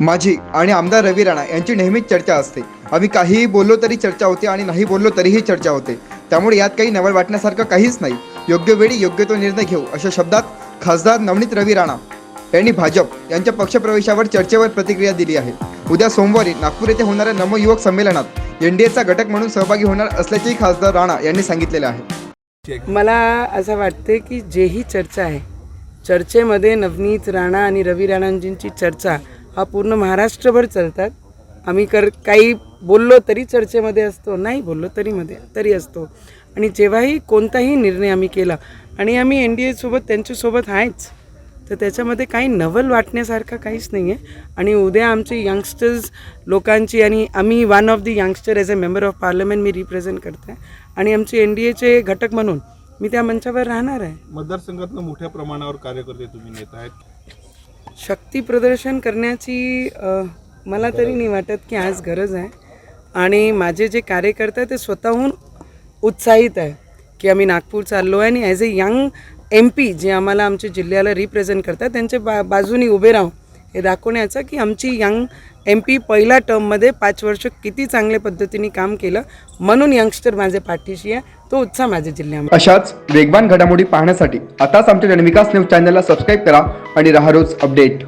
माझी आणि आमदार रवी राणा यांची नेहमीच चर्चा असते. आम्ही काहीही बोललो तरी चर्चा होते आणि नाही बोललो तरीही चर्चा होते. त्यामुळे यात काही नवल वाटण्यासारखं काहीच नाही. योग्य वेळी योग्य तो निर्णय घेऊ अशा शब्दात खासदार नवनीत रवी राणा यांनी भाजप यांच्या पक्षप्रवेशावर चर्चेवर प्रतिक्रिया दिली आहे. उद्या सोमवारी नागपूर येथे होणाऱ्या नवयुवक संमेलनात एनडीएचा घटक म्हणून सहभागी होणार असल्याचेही खासदार राणा यांनी सांगितलेले आहे. मला असं वाटते की जेही चर्चा आहे चर्चेमध्ये नवनीत राणा आणि रवी राणांजींची चर्चा हा पूर्ण महाराष्ट्रभर चालतात. आम्ही कर काही बोललो तरी चर्चेमध्ये असतो नाही बोललो तरी मध्ये तरी असतो. आणि जेव्हाही कोणताही निर्णय आम्ही केला आणि आम्ही एन डी एसोबत त्यांच्यासोबत आहेच तर त्याच्यामध्ये काही नवल वाटण्यासारखं काहीच नाही आहे आणि उद्या आमचे यंगस्टर्स लोकांची आणि आम्ही one of the youngster as a member of parliament me represent करते. आणि आमचे एन डी एचे घटक म्हणून मी त्या मंचावर राहणार आहे. मतदारसंघातनं मोठ्या प्रमाणावर कार्यकर्ते तुम्ही नेत आहेत. शक्ती प्रदर्शन करण्याची मला तरी नाही वाटत की आज गरज आहे. आणि माझे जे कार्यकर्ते ते स्वतःहून उत्साहित आहे की आम्ही नागपूर चाललो आहे आणि as a young M P जे आम्हाला आमच्या जिल्ह्याला रिप्रेझेंट करतात त्यांच्या बा बाजूनी उभे राहून हे दाखवण्याचं की आमची यंग एम पी पहिल्या टर्ममध्ये पाच वर्ष किती चांगल्या पद्धतीने काम केलं. म्हणून यंगस्टर माझ्या पाठीशी आहे. तो उत्साह माझ्या जिल्ह्यामध्ये. अशाच वेगवान घडामोडी पाहण्यासाठी आताच आमच्या जनविकास न्यूज चॅनलला सबस्क्राईब करा आणि राहा रोज अपडेट